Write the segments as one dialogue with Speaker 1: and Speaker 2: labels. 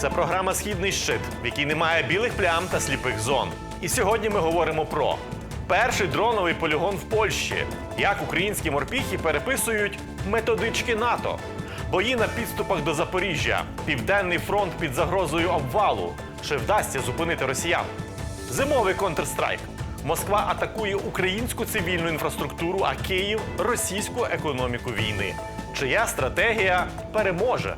Speaker 1: Це програма Східний щит, в якій немає білих плям та сліпих зон. І сьогодні ми говоримо про перший дроновий полігон в Польщі, як українські морпіхи переписують методички НАТО, бої на підступах до Запоріжжя, південний фронт під загрозою обвалу. Чи вдасться зупинити росіян? Зимовий контрстрайк. Москва атакує українську цивільну інфраструктуру, а Київ російську економіку війни. Чия стратегія переможе?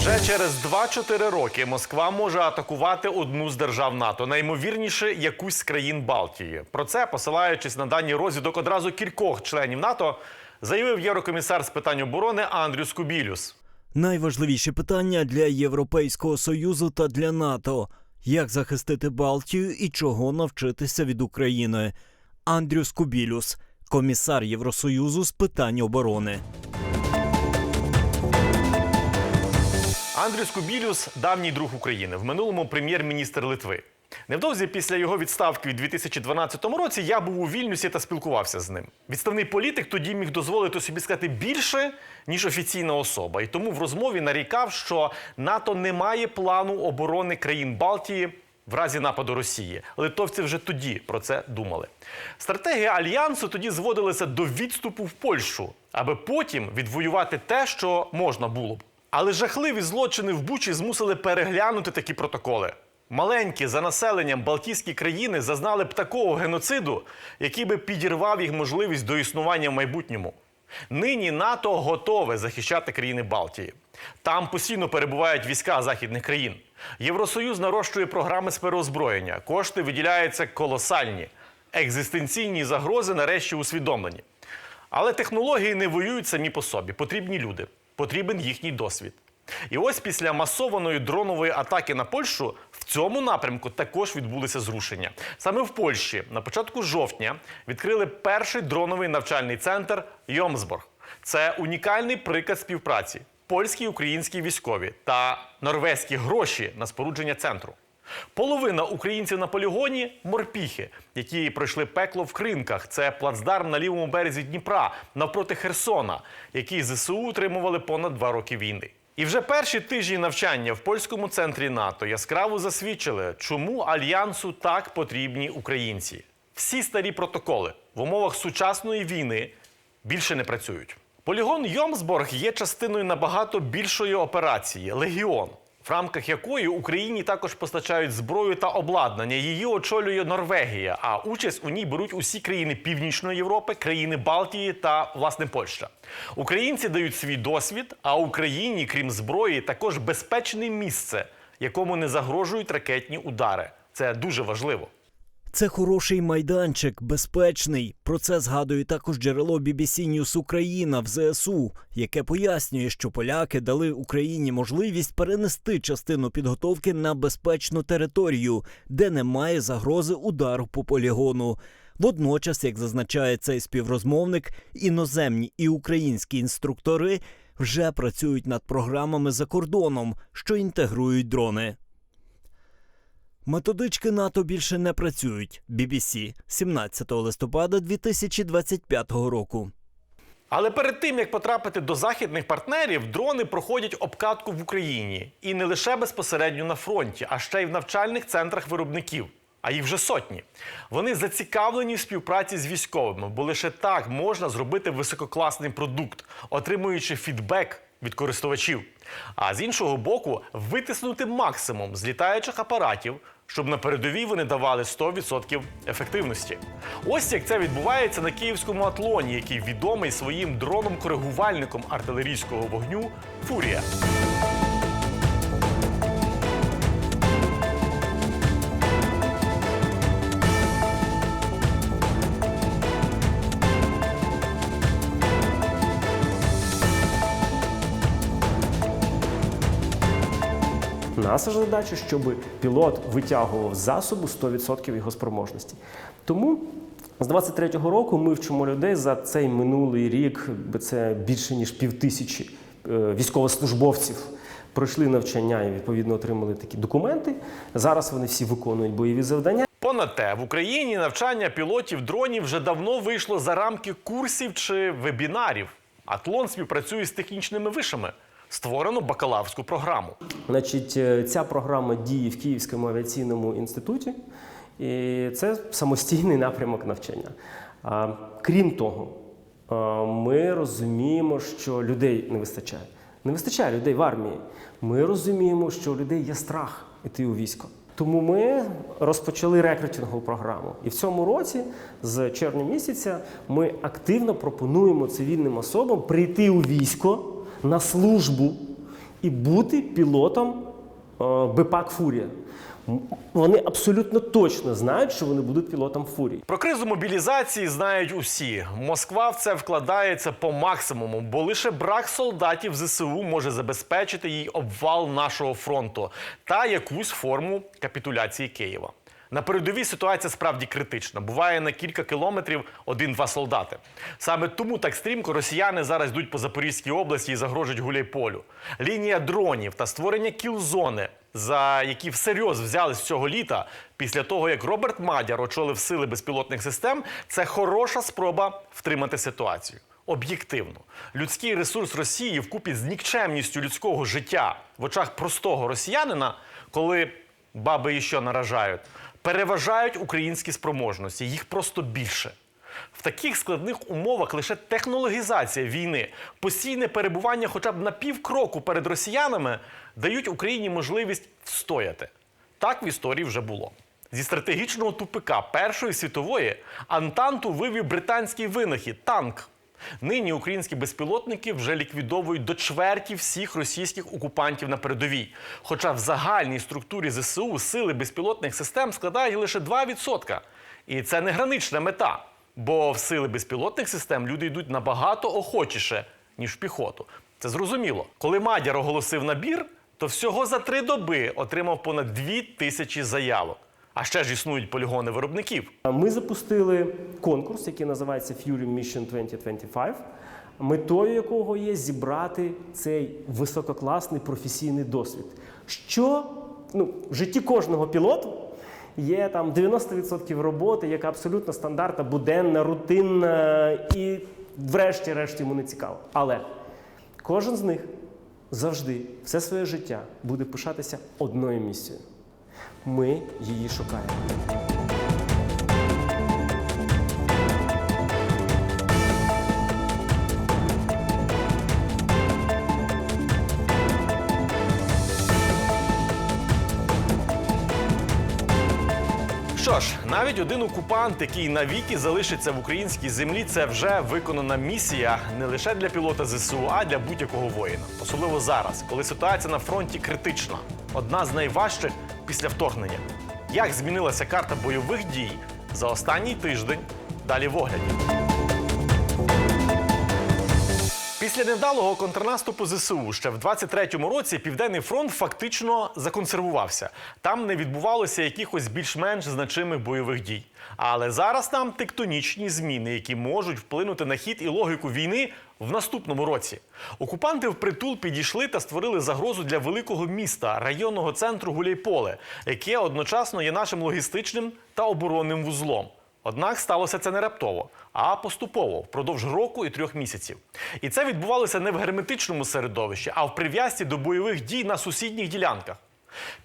Speaker 1: Вже через 2-4 роки Москва може атакувати одну з держав НАТО, наймовірніше якусь з країн Балтії. Про це, посилаючись на дані розвідок одразу кількох членів НАТО, заявив єврокомісар з питань оборони Андрюс Кубілюс.
Speaker 2: Найважливіші питання для Європейського союзу та для НАТО: як захистити Балтію і чого навчитися від України. Андрюс Кубілюс, комісар Євросоюзу з питань оборони.
Speaker 1: Андрюс Кубілюс давній друг України, в минулому прем'єр-міністр Литви. Невдовзі після його відставки у 2012 році я був у Вільнюсі та спілкувався з ним. Відставний політик тоді міг дозволити собі сказати більше, ніж офіційна особа. І тому в розмові нарікав, що НАТО не має плану оборони країн Балтії в разі нападу Росії. Литовці вже тоді про це думали. Стратегія альянсу тоді зводилася до відступу в Польщу, аби потім відвоювати те, що можна було б. Але жахливі злочини в Бучі змусили переглянути такі протоколи. Маленькі за населенням Балтійські країни зазнали б такого геноциду, який би підірвав їх можливість до існування в майбутньому. Нині НАТО готове захищати країни Балтії. Там постійно перебувають війська західних країн. Євросоюз нарощує програми з переозброєння. Кошти виділяються колосальні. Екзистенційні загрози нарешті усвідомлені. Але технології не воюють самі по собі. Потрібні люди, потрібен їхній досвід. І ось після масованої дронової атаки на Польщу в цьому напрямку також відбулися зрушення. Саме в Польщі на початку жовтня відкрили перший дроновий навчальний центр Йомсборг. Це унікальний приклад співпраці. Польські українські військові та норвезькі гроші на спорудження центру. Половина українців на полігоні морпіхи, які пройшли пекло в кринках. Це плацдарм на лівому березі Дніпра навпроти Херсона, який ЗСУ утримували понад два роки війни. І вже перші тижні навчання в польському центрі НАТО яскраво засвідчили, чому альянсу так потрібні українці. Всі старі протоколи в умовах сучасної війни більше не працюють. Полігон Йомсборг є частиною набагато більшої операції Легіон, в рамках якої Україні також постачають зброю та обладнання. Її очолює Норвегія, а участь у ній беруть усі країни Північної Європи, країни Балтії та власне Польща. Українці дають свій досвід, а Україні, крім зброї, також безпечне місце, якому не загрожують ракетні удари. Це дуже важливо.
Speaker 2: Це хороший майданчик, безпечний. Про це згадує також джерело BBC News Україна в ЗСУ, яке пояснює, що поляки дали Україні можливість перенести частину підготовки на безпечну територію, де немає загрози удару по полігону. Водночас, як зазначає цей співрозмовник, іноземні і українські інструктори вже працюють над програмами за кордоном, що інтегрують дрони. Методички НАТО більше не працюють. BBC 17 листопада 2025 року.
Speaker 1: Але перед тим як потрапити до західних партнерів, дрони проходять обкатку в Україні і не лише безпосередньо на фронті, а ще й в навчальних центрах виробників. А їх вже сотні. Вони зацікавлені в співпраці з військовими, бо лише так можна зробити висококласний продукт, отримуючи фідбек від користувачів. А з іншого боку, витиснути максимум з літаючих апаратів, щоб на передовій вони давали 100% ефективності. Ось як це відбувається на київському атлоні, який відомий своїм дроном-коригувальником артилерійського вогню Фурія.
Speaker 3: Наша задача, щоб пілот витягував засобу 100% його спроможності. Тому з 23-го року ми вчимо людей за цей минулий рік, це більше ніж півтисячі е, військовослужбовців. Пройшли навчання і відповідно отримали такі документи. Зараз вони всі виконують бойові завдання.
Speaker 1: Понад те, в Україні навчання пілотів дронів вже давно вийшло за рамки курсів чи вебінарів. Атлон співпрацює з технічними вишами. Створено бакалаврську програму.
Speaker 3: Значить, е, ця програма діє в Київському авіаційному інституті, і це самостійний напрямок навчання. Крім того, ми розуміємо, що людей не вистачає. Не вистачає людей в армії. Ми розуміємо, що у людей є страх іти у військо. Тому ми розпочали рекрутингову програму. І в цьому році, з червня місяця, ми активно пропонуємо цивільним особам прийти у військо на службу і бути пілотом е, БПАК Фурія. Вони абсолютно точно знають, що вони будуть пілотом Фурії.
Speaker 1: Про кризу мобілізації знають усі. Москва в це вкладається по максимуму, бо лише брак солдатів ЗСУ може забезпечити їй обвал нашого фронту та якусь форму капітуляції Києва. На передовій ситуація справді критична. Буває на кілька кілометрів один-два солдати. Саме тому так стрімко росіяни зараз йдуть по Запорізькій області і загрожують гуляйполю. Лінія дронів та створення кілзони, за які всерйоз взялись цього літа, після того як Роберт Мадяр очолив сили безпілотних систем, це хороша спроба втримати ситуацію. Об'єктивно, людський ресурс Росії вкупі з нікчемністю людського життя в очах простого росіянина, коли баби і що наражають, переважають українські спроможності. Їх просто більше. В таких складних умовах лише технологізація війни, постійне перебування хоча б на півкроку перед росіянами дають Україні можливість встояти. Так в історії вже було. Зі стратегічного тупика Першої світової Антанту вивів британський винахід танк. Нині українські безпілотники вже ліквідовують до чверті всіх російських окупантів на передовій. Хоча в загальній структурі ЗСУ сили безпілотних систем складають лише 2%. І це не гранична мета, бо в сили безпілотних систем люди йдуть набагато охочіше, ніж в піхоту. Це зрозуміло. Коли Мадяр оголосив набір, то всього за три доби отримав понад дві тисячі заявок. А ще ж існують полігони виробників.
Speaker 3: Ми запустили конкурс, який називається Fury Mission 2025, метою якого є зібрати цей висококласний професійний досвід. Що ну, в житті кожного пілоту є там 90% роботи, яка абсолютно стандартна, буденна, рутинна і, врешті-решт, йому не цікаво. Але кожен з них завжди все своє життя буде пишатися одною місією. Ми її шукаємо.
Speaker 1: Що ж, навіть один окупант, який навіки залишиться в українській землі, це вже виконана місія не лише для пілота ЗСУ, а для будь-якого воїна. Особливо зараз, коли ситуація на фронті критична, одна з найважчих після вторгнення. Як змінилася карта бойових дій за останній тиждень? Далі в огляді. Після невдалого контрнаступу ЗСУ ще в 23-му році Південний фронт фактично законсервувався. Там не відбувалося якихось більш-менш значимих бойових дій. Але зараз там тектонічні зміни, які можуть вплинути на хід і логіку війни в наступному році. Окупанти впритул підійшли та створили загрозу для великого міста, районного центру Гуляйполе, яке одночасно є нашим логістичним та оборонним вузлом. Однак сталося це не раптово, а поступово впродовж року і трьох місяців. І це відбувалося не в герметичному середовищі, а в прив'язці до бойових дій на сусідніх ділянках.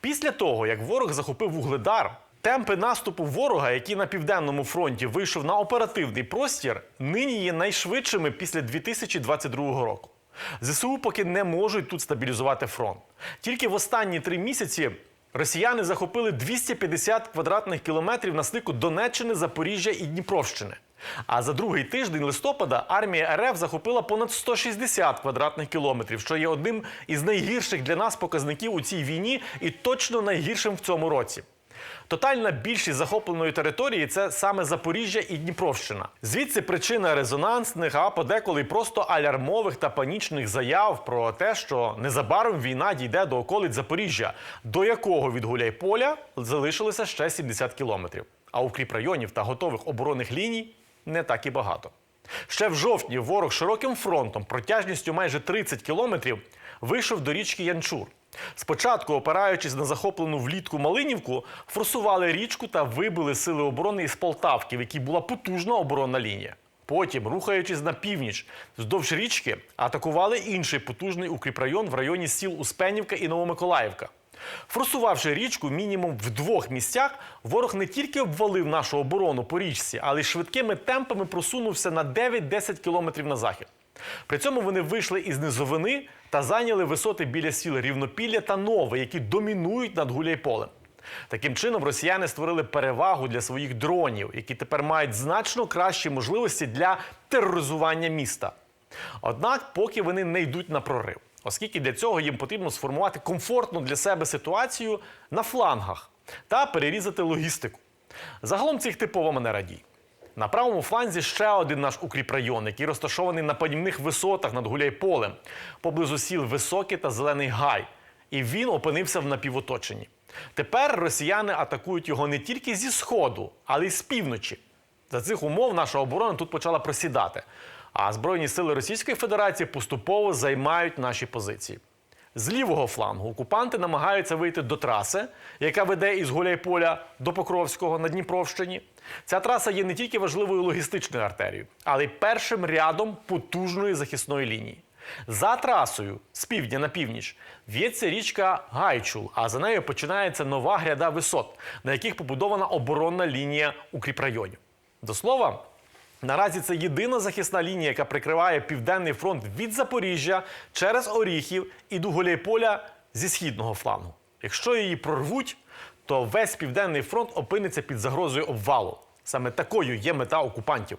Speaker 1: Після того, як ворог захопив вугледар, темпи наступу ворога, який на південному фронті вийшов на оперативний простір, нині є найшвидшими після 2022 року. ЗСУ поки не можуть тут стабілізувати фронт. Тільки в останні три місяці Росіяни захопили 250 квадратних кілометрів на стику Донеччини, Запоріжжя і Дніпровщини. А за другий тиждень листопада армія РФ захопила понад 160 квадратних кілометрів, що є одним із найгірших для нас показників у цій війні і точно найгіршим в цьому році. Тотальна більшість захопленої території це саме Запоріжжя і Дніпровщина. Звідси причина резонансних, а подеколи просто алярмових та панічних заяв про те, що незабаром війна дійде до околиць Запоріжжя, до якого від Гуляйполя залишилося ще 70 кілометрів. А укріп районів та готових оборонних ліній не так і багато. Ще в жовтні ворог широким фронтом протяжністю майже 30 кілометрів вийшов до річки Янчур. Спочатку, опираючись на захоплену влітку Малинівку, форсували річку та вибили сили оборони із Полтавки, в якій була потужна оборонна лінія. Потім, рухаючись на північ, вздовж річки, атакували інший потужний укріпрайон в районі сіл Успенівка і Новомиколаївка. Форсувавши річку мінімум в двох місцях, ворог не тільки обвалив нашу оборону по річці, але й швидкими темпами просунувся на 9-10 кілометрів на захід. При цьому вони вийшли із низовини та зайняли висоти біля сіл Рівнопілля та Нове, які домінують над Гуляйполем. Таким чином, росіяни створили перевагу для своїх дронів, які тепер мають значно кращі можливості для тероризування міста. Однак, поки вони не йдуть на прорив, оскільки для цього їм потрібно сформувати комфортну для себе ситуацію на флангах та перерізати логістику. Загалом цих типова мене радій. На правому фланзі ще один наш укріпрайон, який розташований на падівних висотах над Гуляйполем, поблизу сіл Високий та Зелений Гай. І він опинився в напівоточенні. Тепер росіяни атакують його не тільки зі сходу, але й з півночі. За цих умов наша оборона тут почала просідати. А Збройні сили Російської Федерації поступово займають наші позиції. З лівого флангу окупанти намагаються вийти до траси, яка веде із Гуляйполя до Покровського на Дніпровщині. Ця траса є не тільки важливою логістичною артерією, але й першим рядом потужної захисної лінії. За трасою з півдня на північ в'ється річка Гайчул, а за нею починається нова гряда висот, на яких побудована оборонна лінія укріпрайонів. До слова, Наразі це єдина захисна лінія, яка прикриває південний фронт від Запоріжжя через Оріхів і до Гуляйполя зі східного флангу. Якщо її прорвуть, то весь південний фронт опиниться під загрозою обвалу. Саме такою є мета окупантів.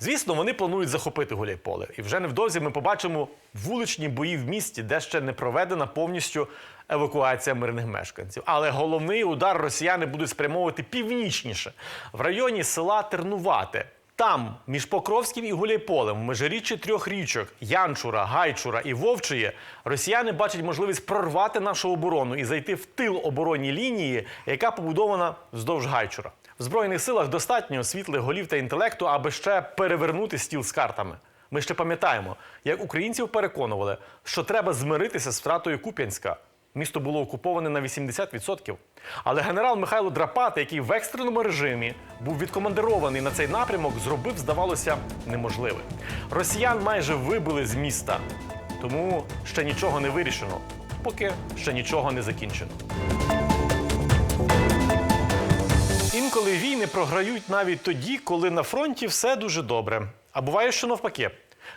Speaker 1: Звісно, вони планують захопити Гуляйполе. І вже невдовзі ми побачимо вуличні бої в місті, де ще не проведена повністю евакуація мирних мешканців. Але головний удар росіяни будуть спрямовувати північніше, в районі села Тернувате. Там, між Покровським і Гуляйполем, в межиріччі трьох річок Янчура, Гайчура і Вовчиє, росіяни бачать можливість прорвати нашу оборону і зайти в тил оборонній лінії, яка побудована вздовж Гайчура. В Збройних силах достатньо світлих голів та інтелекту, аби ще перевернути стіл з картами. Ми ще пам'ятаємо, як українців переконували, що треба змиритися з втратою Куп'янська. Місто було окуповане на 80%. Але генерал Михайло Драпати, який в екстреному режимі був відкомандирований на цей напрямок, зробив, здавалося, неможливе. Росіян майже вибили з міста, тому ще нічого не вирішено, поки ще нічого не закінчено. Інколи війни програють навіть тоді, коли на фронті все дуже добре. А буває, що навпаки.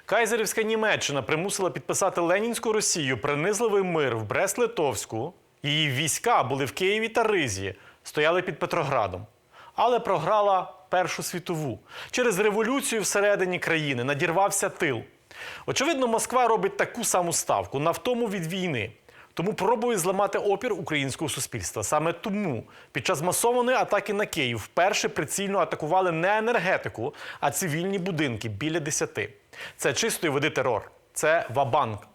Speaker 1: Кайзерівська Німеччина примусила підписати Ленінську Росію принизливий мир в Брест-Литовську. Її війська були в Києві та Ризі, стояли під Петроградом. Але програла Першу світову. Через революцію всередині країни надірвався тил. Очевидно, Москва робить таку саму ставку на втому від війни. Тому пробує зламати опір українського суспільства. Саме тому під час масованої атаки на Київ вперше прицільно атакували не енергетику, а цивільні будинки біля десяти. Це чистої води терор. Це вабанк.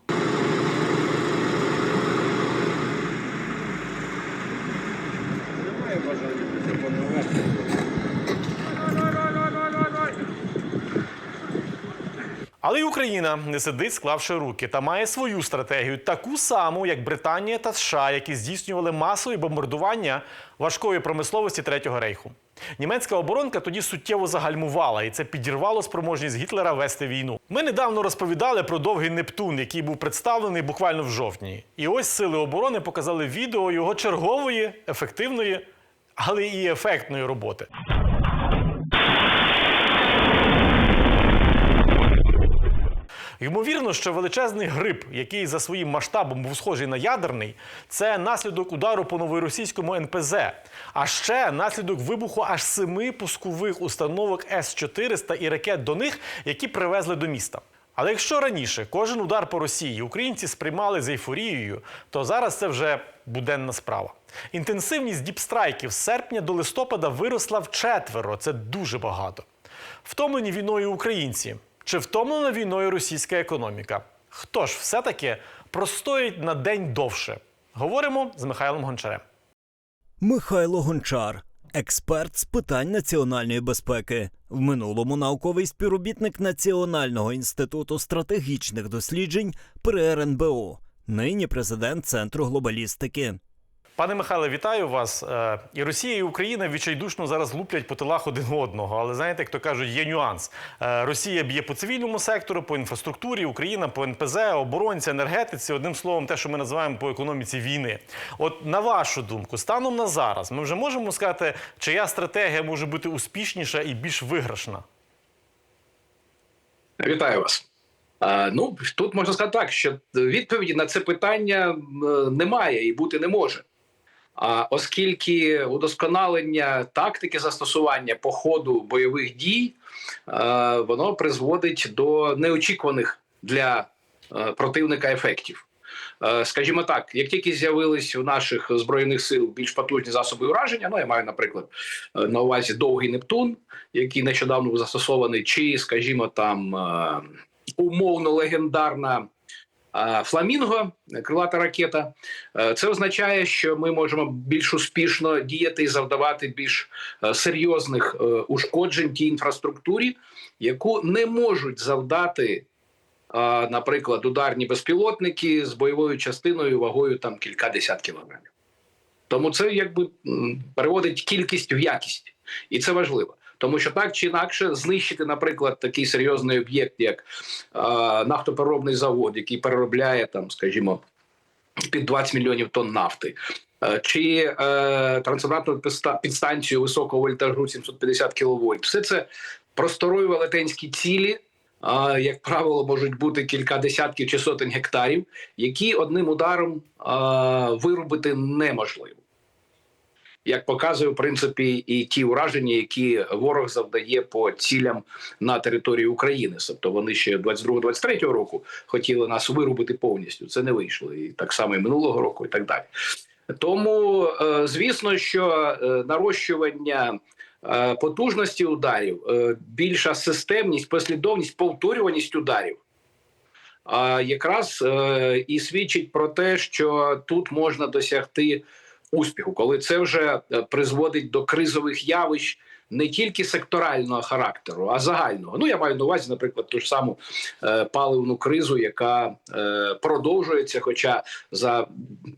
Speaker 1: Але й Україна не сидить, склавши руки, та має свою стратегію, таку саму, як Британія та США, які здійснювали масові бомбардування важкої промисловості Третього рейху. Німецька оборонка тоді суттєво загальмувала, і це підірвало спроможність Гітлера вести війну. Ми недавно розповідали про довгий Нептун, який був представлений буквально в жовтні. І ось сили оборони показали відео його чергової, ефективної, але і ефектної роботи. Ймовірно, що величезний гриб, який за своїм масштабом був схожий на ядерний, це наслідок удару по новоросійському НПЗ, а ще наслідок вибуху аж семи пускових установок С-400 і ракет до них, які привезли до міста. Але якщо раніше кожен удар по Росії українці сприймали з ейфорією, то зараз це вже буденна справа. Інтенсивність діпстрайків з серпня до листопада виросла вчетверо. Це дуже багато. Втомлені війною українці чи втомлена війною російська економіка? Хто ж все-таки простоїть на день довше? Говоримо з Михайлом Гончарем.
Speaker 2: Михайло Гончар, експерт з питань національної безпеки, в минулому науковий співробітник Національного інституту стратегічних досліджень при РНБО, нині президент Центру глобалістики.
Speaker 1: Пане Михайле, вітаю вас. Е, І Росія, і Україна відчайдушно зараз луплять по тилах один одного. Але знаєте, як то кажуть, є нюанс. Е, Росія б'є по цивільному сектору, по інфраструктурі, Україна по НПЗ, оборонці, енергетиці. Одним словом, те, що ми називаємо по економіці війни. От на вашу думку, станом на зараз, ми вже можемо сказати, чия стратегія може бути успішніша і більш виграшна?
Speaker 4: Вітаю вас. Ну тут можна сказати так, що відповіді на це питання е, немає і бути не може. А оскільки удосконалення тактики застосування по ходу бойових дій, е, воно призводить до неочікуваних для е, противника ефектів. Е, Скажімо так, як тільки з'явились у наших збройних сил більш потужні засоби ураження, ну я маю, наприклад, на увазі довгий Нептун, який нещодавно був застосований, чи, скажімо, там умовно легендарна Фламінго, крилата ракета. Е, Це означає, що ми можемо більш успішно діяти і завдавати більш е, серйозних е, ушкоджень тій інфраструктурі, яку не можуть завдати. Наприклад, ударні безпілотники з бойовою частиною вагою там кілька десят кілограмів. Тому це якби переводить кількість в якість, і це важливо. Тому що так чи інакше знищити, наприклад, такий серйозний об'єкт, як е, нафтопереробний завод, який переробляє там, скажімо, під 20 мільйонів тонн нафти, е, чи е, трансформаторну підстанцію високого вольтажу 750 кВт. Все це просторові велетенські цілі. а, Як правило, можуть бути кілька десятків чи сотень гектарів, які одним ударом а, вирубити неможливо як показує в принципі і ті ураження, які ворог завдає по цілям на території України. Тобто вони ще 22-23 року хотіли нас вирубити повністю. Це не вийшло, і так само і минулого року, і так далі. Тому е, звісно, що е, нарощування. е, Потужності ударів, більша системність, послідовність, повторюваність ударів якраз і свідчить про те, що тут можна досягти успіху, коли це вже е, призводить до кризових явищ не тільки секторального характеру, а загального. Ну я маю на увазі, наприклад, ту ж саму е, паливну кризу, яка е, продовжується. Хоча за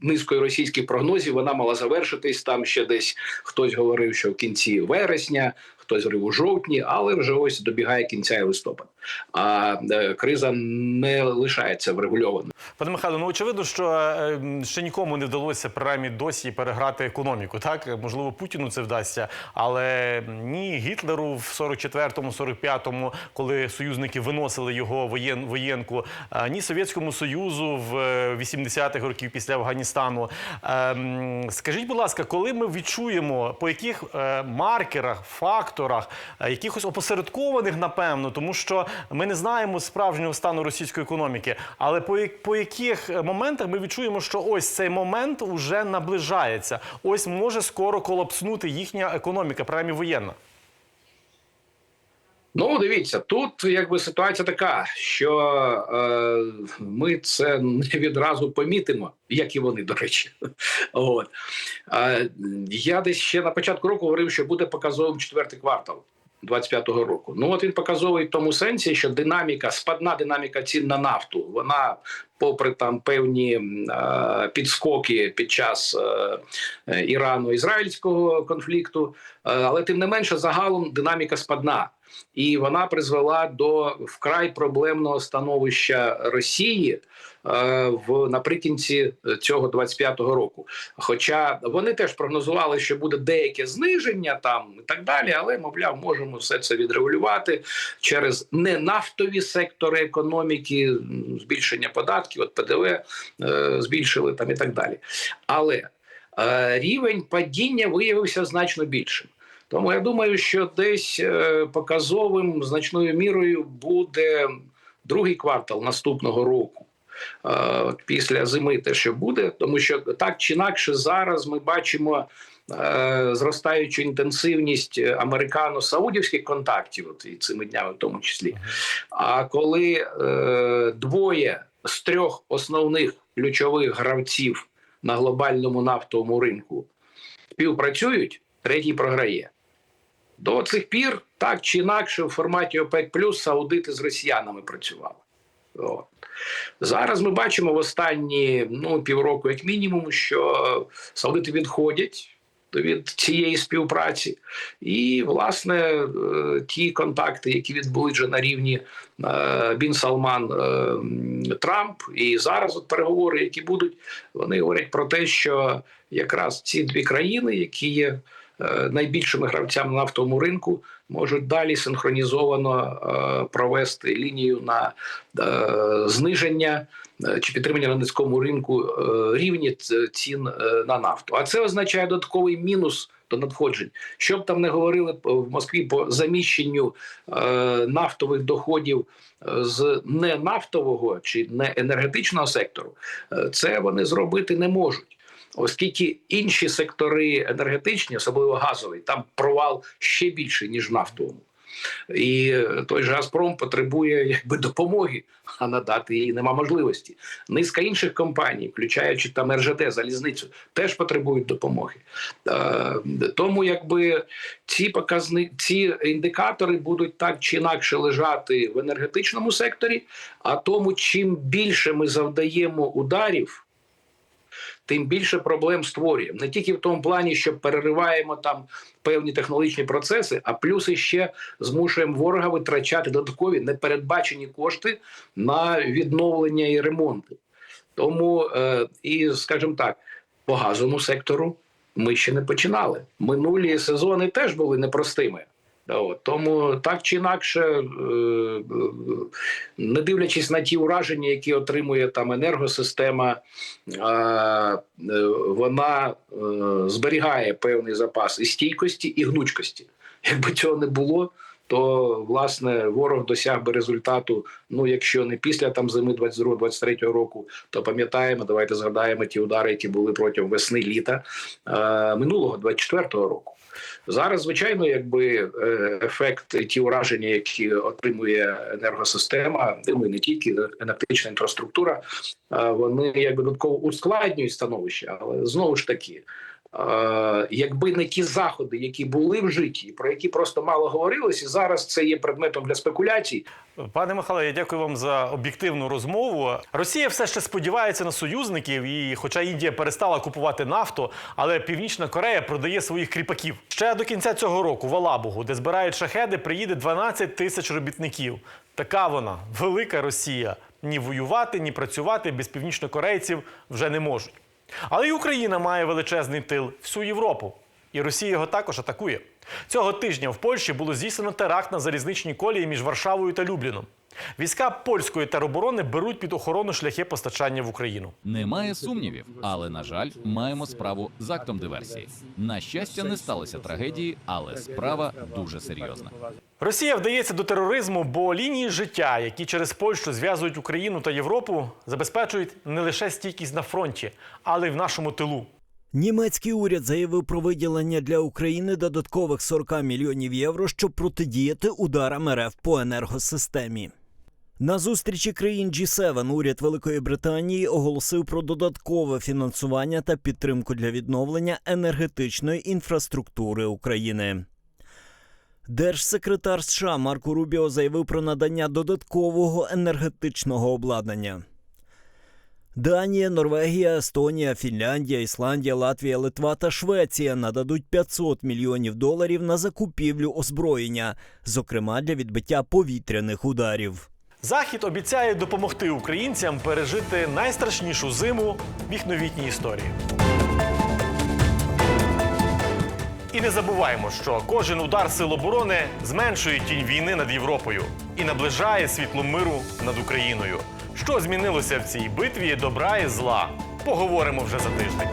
Speaker 4: низкою російських прогнозів вона мала завершитись там ще десь. Хтось говорив, що в кінці вересня. Хтось говорив у жовтні, але вже ось добігає кінця і листопада. А е, криза не лишається врегульованою.
Speaker 1: Пане Михайло, ну очевидно, що е, ще нікому не вдалося принаймні досі переграти економіку. Так можливо, Путіну це вдасться, але ні Гітлеру в 44-му, 45-му, коли союзники виносили його воєн, воєнку, е, ні Совєтському Союзу в е, 80-х років після Афганістану. Е, Скажіть, будь ласка, коли ми відчуємо по яких маркерах, факторах, е, якихось опосередкованих, напевно, тому що ми не знаємо справжнього стану російської економіки, але по, по яких е, моментах ми відчуємо, що ось цей момент уже наближається. Ось може скоро колапснути їхня економіка, принаймні воєнна.
Speaker 4: Ну, дивіться, тут якби ситуація така, що е, ми це не відразу помітимо, як і вони, до речі. От. Е, я десь ще на початку року говорив, що буде показовим четвертий квартал 25-го року. Ну от він показовий в тому сенсі, що динаміка, спадна динаміка цін на нафту, вона, попри там певні е, підскоки під час е, Ірано-ізраїльського конфлікту, е, але тим не менше, загалом динаміка спадна. І вона призвела до вкрай проблемного становища Росії е, в наприкінці цього 25-го року. Хоча вони теж прогнозували, що буде деяке зниження там і так далі, але мовляв, можемо все це відрегулювати через ненафтові сектори економіки, збільшення податків, от ПДВ е, збільшили там і так далі. Але е, рівень падіння виявився значно більшим. Тому я думаю, що десь е, показовим значною мірою буде другий квартал наступного року. Е, після зими те, що буде, тому що так чи інакше зараз ми бачимо е, зростаючу інтенсивність американо-саудівських контактів, от і цими днями в тому числі. А коли двоє з трьох основних ключових гравців на глобальному нафтовому ринку співпрацюють, третій програє. До цих пір так чи інакше в форматі ОПЕК плюс саудити з росіянами працювали. От. Зараз ми бачимо в останні ну, півроку, як мінімум, що саудити відходять від цієї співпраці. І, власне, е, ті контакти, які відбулись вже на рівні е, Бін Салман е, Трамп, і зараз от переговори, які будуть, вони говорять про те, що якраз ці дві країни, які є найбільшими гравцями на нафтовому ринку, можуть далі синхронізовано е, провести лінію на е, зниження е, чи підтримання на низькому ринку е, рівні цін е, на нафту. А це означає додатковий мінус до надходжень. Що б там не говорили в Москві по заміщенню е, нафтових доходів е, з не нафтового чи не енергетичного сектору, е, це вони зробити не можуть. Оскільки інші сектори енергетичні, особливо газовий, там провал ще більший ніж нафтовому. І той же Газпром потребує якби допомоги, а надати їй нема можливості. Низка інших компаній, включаючи там РЖД, залізницю, теж потребують допомоги. Е, тому якби ці показни, ці індикатори будуть так чи інакше лежати в енергетичному секторі. А тому, чим більше ми завдаємо ударів тим більше проблем створюємо. Не тільки в тому плані, що перериваємо там певні технологічні процеси, а плюс іще змушуємо ворога витрачати додаткові непередбачені кошти на відновлення і ремонти. Тому е, і, скажімо так, по газовому сектору ми ще не починали. Минулі сезони теж були непростими. От, тому так чи інакше, е, не дивлячись на ті ураження, які отримує там енергосистема, е, вона е, зберігає певний запас і стійкості, і гнучкості. Якби цього не було, то власне ворог досяг би результату. Ну, якщо не після там зими 22-23 року, то пам'ятаємо, давайте згадаємо ті удари, які були протягом весни літа минулого 24-го року. Зараз, звичайно, якби е, ефект ті ураження, які отримує енергосистема, і не тільки енергетична інфраструктура, е, вони якби додатково ускладнюють становище, але знову ж таки. Якби не ті заходи, які були вжиті, про які просто мало говорилось, і зараз це є предметом для спекуляцій.
Speaker 1: Пане Михайло, я дякую вам за об'єктивну розмову. Росія все ще сподівається на союзників, і хоча Індія перестала купувати нафту, але Північна Корея продає своїх кріпаків. Ще до кінця цього року в Алабугу, де збирають шахеди, приїде 12 тисяч робітників. Така вона велика Росія. Ні воювати, ні працювати без північнокорейців вже не можуть. Але й Україна має величезний тил всю Європу. І Росія його також атакує. Цього тижня в Польщі було здійснено теракт на залізничній колії між Варшавою та Любліном. Війська польської тероборони беруть під охорону шляхи постачання в Україну.
Speaker 5: Немає сумнівів, але на жаль, маємо справу з актом диверсії. На щастя, не сталося трагедії, але справа дуже серйозна.
Speaker 1: Росія вдається до тероризму, бо лінії життя, які через Польщу зв'язують Україну та Європу, забезпечують не лише стійкість на фронті, але й в нашому тилу.
Speaker 2: Німецький уряд заявив про виділення для України додаткових 40 мільйонів євро, щоб протидіяти ударам РФ по енергосистемі. На зустрічі країн G7 уряд Великої Британії оголосив про додаткове фінансування та підтримку для відновлення енергетичної інфраструктури України. Держсекретар США Марко Рубіо заявив про надання додаткового енергетичного обладнання. Данія, Норвегія, Естонія, Фінляндія, Ісландія, Латвія, Литва та Швеція нададуть 500 мільйонів доларів на закупівлю озброєння, зокрема для відбиття повітряних ударів.
Speaker 1: Захід обіцяє допомогти українцям пережити найстрашнішу зиму в їх новітній історії. І не забуваємо, що кожен удар сил оборони зменшує тінь війни над Європою і наближає світло миру над Україною. Що змінилося в цій битві добра і зла? Поговоримо вже за тиждень.